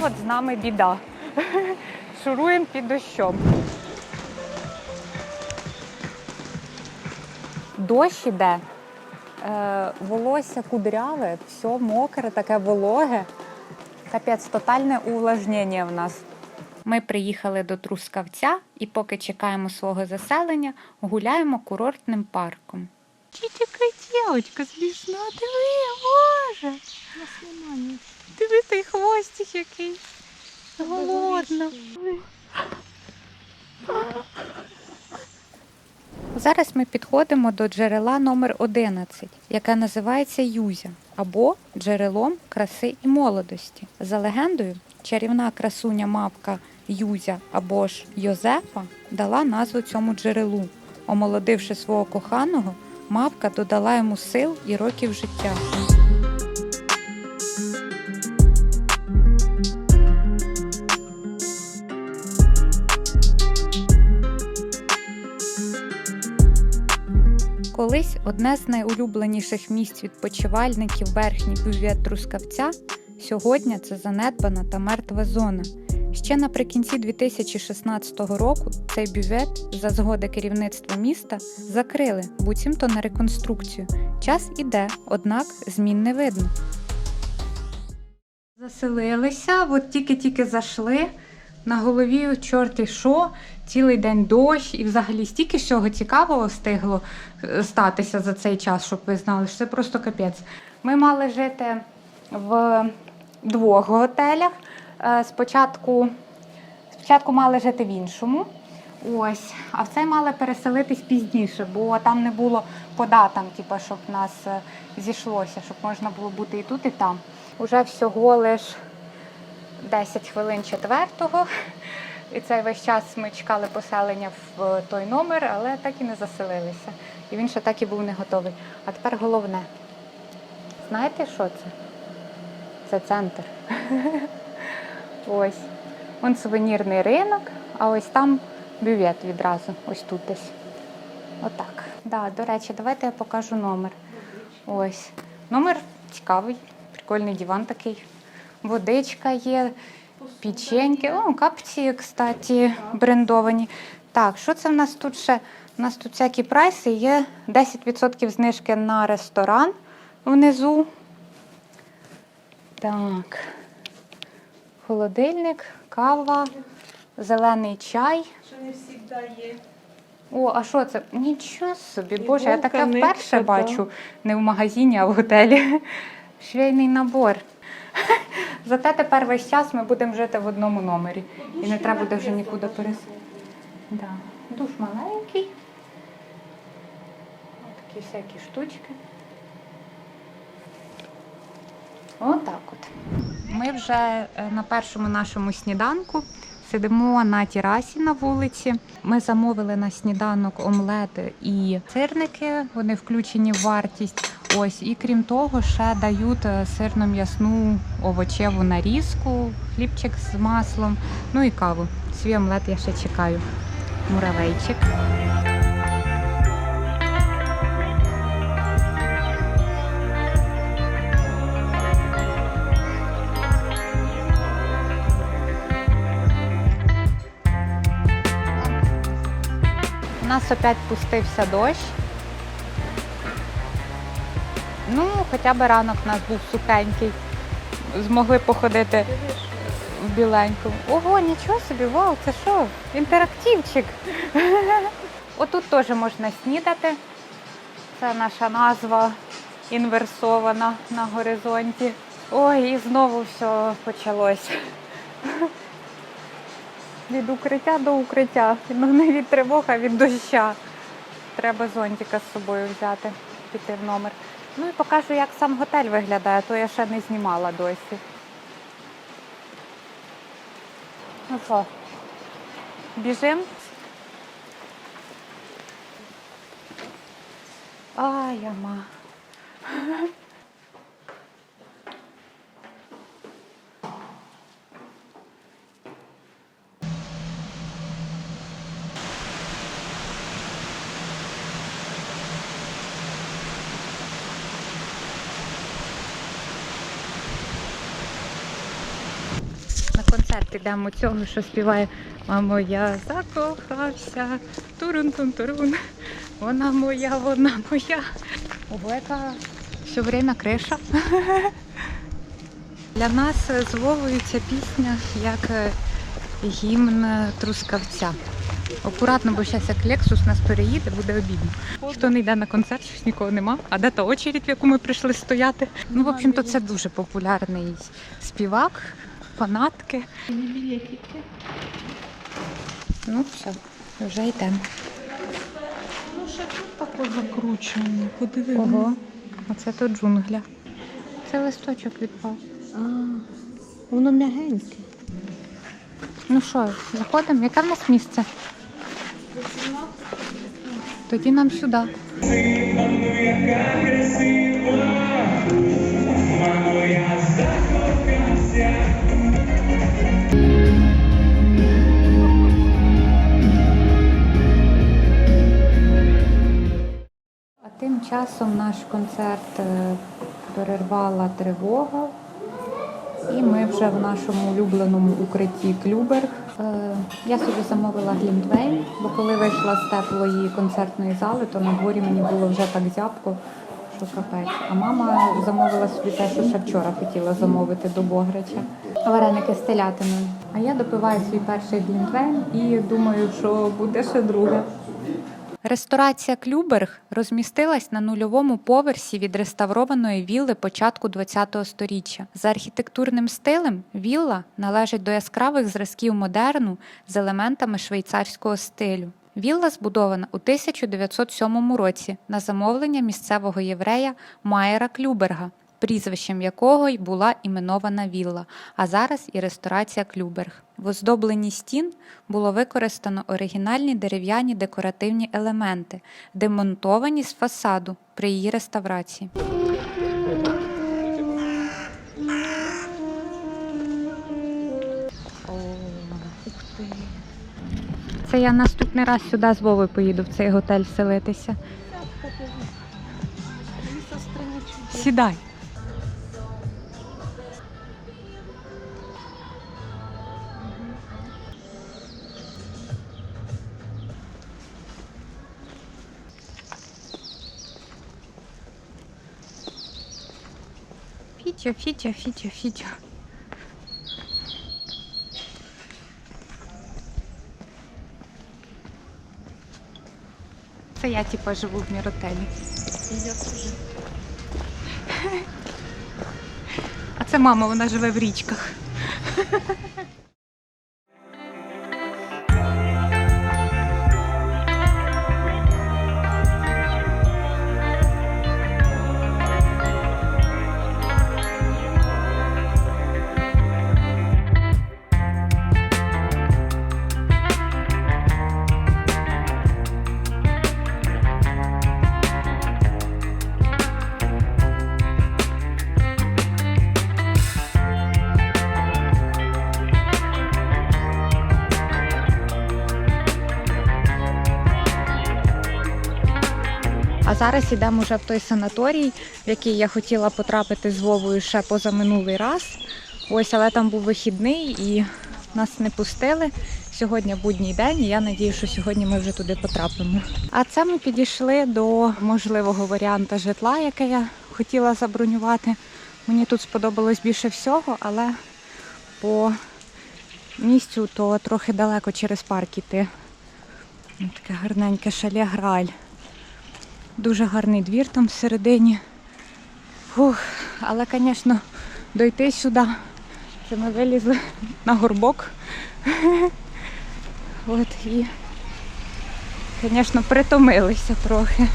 От з нами біда. Шуруємо під дощом. Дощ іде. Е, волосся кудряве, все мокре, таке вологе. Капець, тотальне увлажнення в нас. Ми приїхали до Трускавця і поки чекаємо свого заселення, гуляємо курортним парком. Чітіка дівчинка смішна, диви, боже. Диви той хвостик який. Голодна. Зараз ми підходимо до джерела номер 11, яке називається Юзя або джерелом краси і молодості. За легендою, чарівна красуня мавка Юзя або ж Йозефа дала назву цьому джерелу. Омолодивши свого коханого, мавка додала йому сил і років життя. Колись одне з найулюбленіших місць відпочивальників верхній бювет Трускавця. Сьогодні це занедбана та мертва зона. Ще наприкінці 2016 року цей бювет за згоди керівництва міста закрили, буцімто на реконструкцію. Час іде, однак змін не видно. Заселилися, от тільки-тільки зайшли. На голові чорти що, цілий день дощ, і взагалі стільки всього цікавого встигло е, статися за цей час, щоб ви знали, що це просто капець. Ми мали жити в двох готелях. Е, Спочатку, спочатку мали жити в іншому. Ось, а в цей мали переселитись пізніше, бо там не було по датам, типу, щоб нас е, зійшлося, щоб можна було бути і тут, і там. Уже всього лиш 10 хвилин четвертого. І цей весь час ми чекали поселення в той номер, але так і не заселилися. І він ще так і був не готовий. А тепер головне. Знаєте, що це? Це центр. Ось. Вон сувенірний ринок, а ось там бювет відразу, ось тут десь. Отак. Да, до речі, давайте я покажу номер. Ось. Номер цікавий, прикольний диван такий. Водичка є, печеньки. О, капці, кстати, брендовані. Так, що це в нас тут ще? У нас тут всякі прайси, є 10% знижки на ресторан внизу. Так. Холодильник, кава, зелений чай. Що не завжди є. О, а що це? Нічого собі, Боже, я таке вперше бачу не в магазині, а в готелі. Швейний набор. Зате тепер весь час ми будемо жити в одному номері. І не треба буде вже нікуди перес. Да. Душ маленький. Ось такі всякі штучки. Отак от. Ми вже е, на першому нашому сніданку сидимо на терасі на вулиці. Ми замовили на сніданок омлети і сирники. Вони включені в вартість. Ось, і крім того, ще дають е, сирно-м'ясну овочеву нарізку, хлібчик з маслом, ну і каву. Свій омлет я ще чекаю. Муравейчик. У нас опять пустився дощ. Ну, хоча б ранок у нас був сухенький. Змогли походити в біленькому. Ого, нічого собі, вау, це що? Інтерактивчик. Отут теж можна снідати. Це наша назва інверсована на горизонті. Ой, і знову все почалось. Від укриття до укриття. Ну не від тривог, а від доща. Треба зонтика з собою взяти, піти в номер. Ну і покажу, як сам готель виглядає, то я ще не знімала досі. Ну що, біжим? Ай, яма. Концерт ідемо цього, що співає Мамо, я закохався. Турун-тун турун. Вона моя, вона моя. Ого, яка все время криша. Для нас з пісня як е, гімн трускавця. Акуратно, бо зараз як Лексус нас переїде, буде обідно. Хто не йде на концерт, щось нікого нема. А де та очередь, в яку ми прийшли стояти? Ну, в общем-то, це дуже популярний співак, фанатки. Ну, все, вже йдемо. Ну, ще тут таке закручене. Подиви. Ого, оце то джунгля. Це листочок відпав. А, воно м'ягеньке. Ну що, заходимо? Яке в нас місце? Тоді нам сюди. Часом наш концерт е, перервала тривога. І ми вже в нашому улюбленому укритті Клюберг. Е, Я собі замовила глінтвейн, бо коли вийшла з теплої концертної зали, то на дворі мені було вже так зябко, що капець. А мама замовила собі те, що ще вчора хотіла замовити до Бограча. Вареники з телятиною. А я допиваю свій перший глінтвейн і думаю, що буде ще друге. Ресторація Клюберг розмістилась на нульовому поверсі відреставрованої вілли початку ХХ століття. За архітектурним стилем вілла належить до яскравих зразків модерну з елементами швейцарського стилю. Вілла збудована у 1907 році на замовлення місцевого єврея Майера Клюберга, прізвищем якого й була іменована вілла, а зараз і ресторація Клюберг. В оздобленні стін було використано оригінальні дерев'яні декоративні елементи, демонтовані з фасаду при її реставрації. Це я наступний раз сюди з Вовою поїду в цей готель селитися. Сідай. Фітя, Фітя, Фітя, Фітя. Це я типа живу в міротелі. А це мама, вона живе в річках. А зараз йдемо вже в той санаторій, в який я хотіла потрапити з Вовою ще позаминулий раз. Ось, але там був вихідний і нас не пустили. Сьогодні будній день, і я надію, що сьогодні ми вже туди потрапимо. А це ми підійшли до можливого варіанта житла, яке я хотіла забронювати. Мені тут сподобалось більше всього, але по місцю то трохи далеко через парк іти. Таке гарненьке шале Граль. Дуже гарний двір там всередині. Фух, але, звісно, дойти сюди. Це ми вилізли на горбок. От і, звісно, притомилися трохи.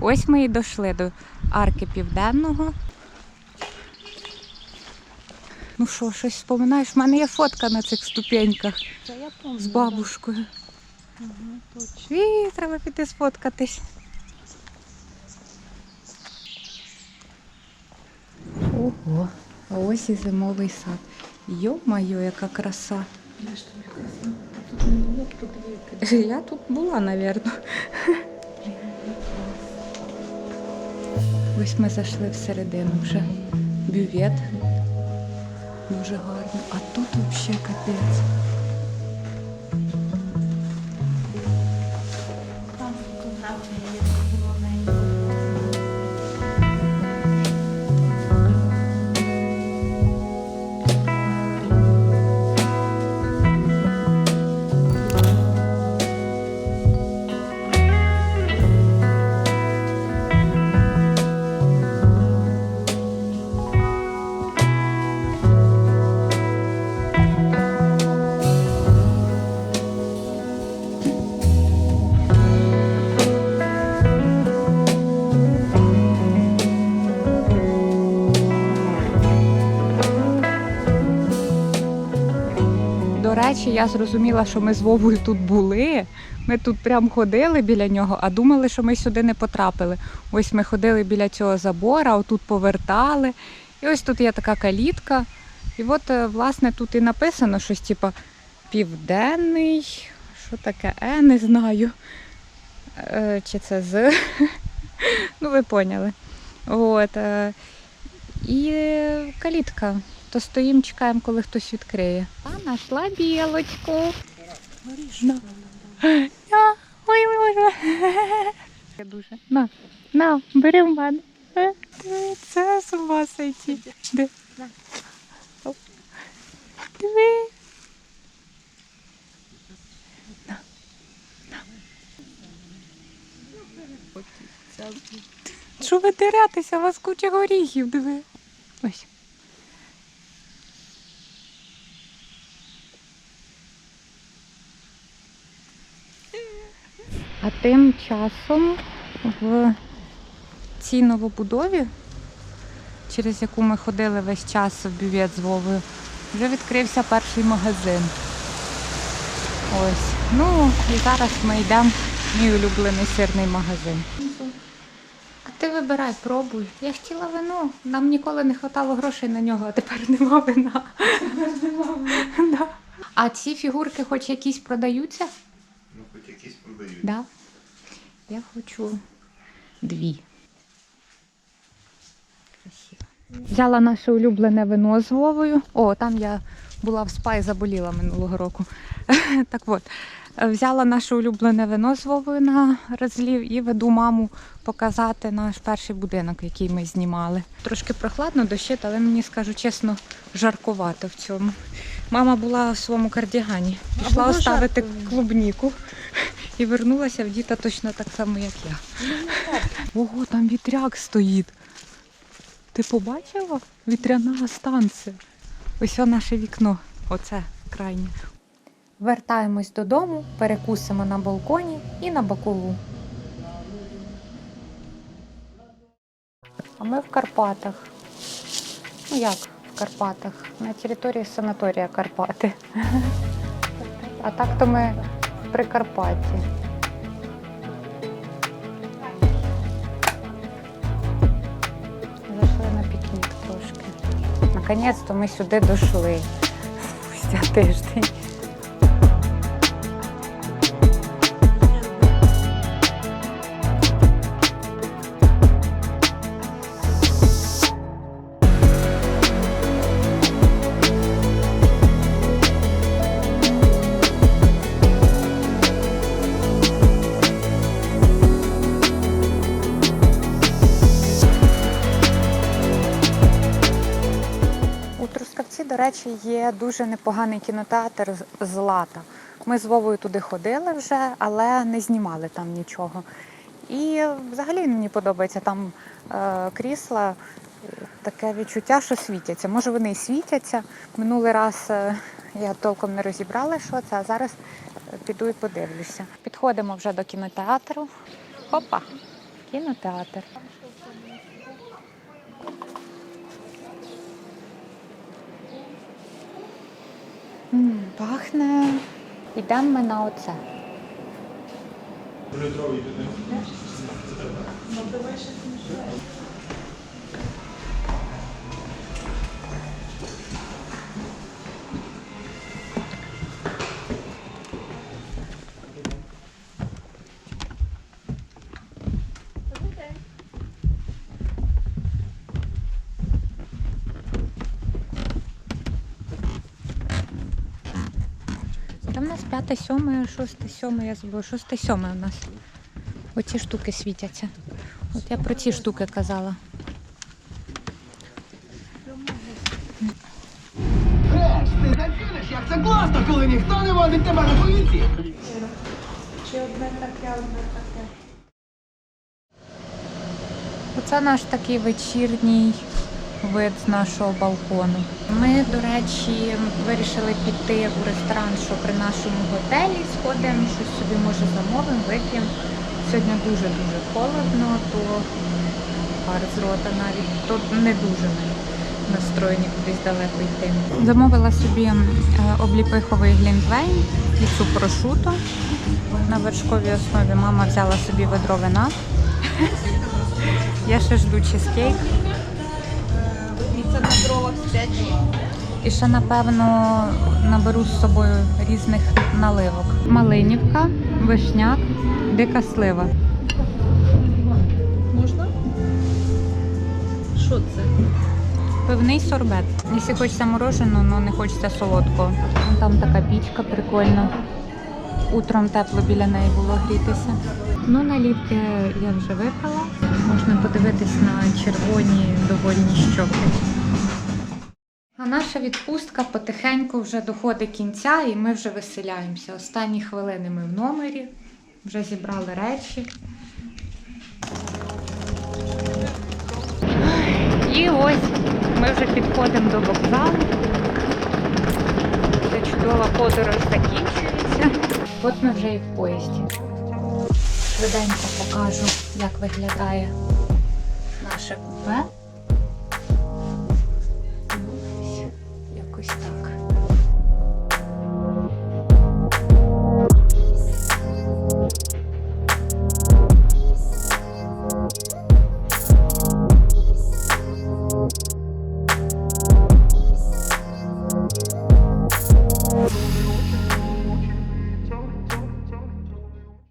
Ось ми і дійшли до арки південного. Ну що, щось вспоминаєш? У мене є фотка на цих ступеньках Це я помню. з бабушкою. Точно. І треба піти сфоткатись. Ого, а ось і зимовий сад. Йо-моє, яка краса. Віки. Я тут була, напевно. Ось ми зайшли всередину вже. Бювет. Дуже гарно. А тут взагалі капець. Речі, я зрозуміла, що ми з Вовою тут були. Ми тут прям ходили біля нього, а думали, що ми сюди не потрапили. Ось ми ходили біля цього забора, отут повертали. І ось тут є така калітка. І от, е, власне, тут і написано щось, типу, південний. Що таке? Е, не знаю. Е, чи це з. ну, ви поняли. От. е, І калітка. То стоїмо, чекаємо, коли хтось відкриє. А нашла білочку. На. На. Ой. Я Дуже. На, на, бери в мене. Е, Це з ума сойти. Де? Диви. На. Що ви деретеся? У вас куча горіхів, диви. Ось. А тим часом в цій новобудові, через яку ми ходили весь час в бювет з Вовою, вже відкрився перший магазин. Ось. Ну, і зараз ми йдемо в мій улюблений сирний магазин. А ти вибирай, пробуй. Я хотіла вино. Нам ніколи не вистачало грошей на нього, а тепер нема вина. Да. А ці фігурки хоч якісь продаються? Ну, хоч якісь продають. Да. Я хочу дві. Красиво. Взяла наше улюблене вино з Вовою. О, там я була в спа і заболіла минулого року. так от, взяла наше улюблене вино з Вовою на розлів і веду маму показати наш перший будинок, який ми знімали. Трошки прохладно, дощить, але мені скажу чесно, жаркувато в цьому. Мама була в своєму кардігані. Пішла оставити жарко. клубніку і вернулася в діта точно так само, як я. Ого, там вітряк стоїть. Ти побачила? Вітряна станція. Ось о наше вікно. Оце крайнє. Вертаємось додому, перекусимо на балконі і на бокову. А ми в Карпатах. Ну як в Карпатах? На території санаторія Карпати. А так то ми Прикарпатті. Зайшли на пікнік трошки. Наконець-то ми сюди дійшли. Спустя тиждень. Речі, є дуже непоганий кінотеатр Злата. Ми з Вовою туди ходили вже, але не знімали там нічого. І взагалі мені подобається там е, крісла, таке відчуття, що світяться. Може, вони і світяться. Минулий раз е, я толком не розібрала, що це, а зараз е, піду і подивлюся. Підходимо вже до кінотеатру. Опа, кінотеатр. Пахне. Йдемо ми на оце. Літровий П'яте, сьоме, шосте, сьоме, я забула. Шосте, сьоме у нас. Оці штуки світяться. От я про ці штуки казала. Ти заціниш, як це класно, коли ніхто не водить тебе на поліції. Чи одне таке, одне таке. Оце наш такий вечірній вид з нашого балкону. Ми, до речі, вирішили піти у ресторан, що при нашому готелі сходимо, щось собі може замовимо, вип'ємо. Сьогодні дуже-дуже холодно, то пар з рота навіть, то не дуже ми настроєні кудись далеко йти. Замовила собі е, обліпиховий глінтвейн і прошуто на вершковій основі. Мама взяла собі ведро вина. Я ще жду чизкейк. І ще, напевно, наберу з собою різних наливок. Малинівка, вишняк, дика слива. Можна? Що це? Пивний сорбет. Якщо хочеться мороженого, але не хочеться солодкого. Там така пічка прикольна. Утром тепло біля неї було грітися. Ну, налівки я вже випила. Можна подивитись на червоні довольні щоки. Наша відпустка потихеньку вже доходить кінця і ми вже виселяємося. Останні хвилини ми в номері, вже зібрали речі. І ось ми вже підходимо до вокзалу. Ця чудова подорож закінчується. От ми вже і в поїзді. Швиденько покажу, як виглядає наше купе.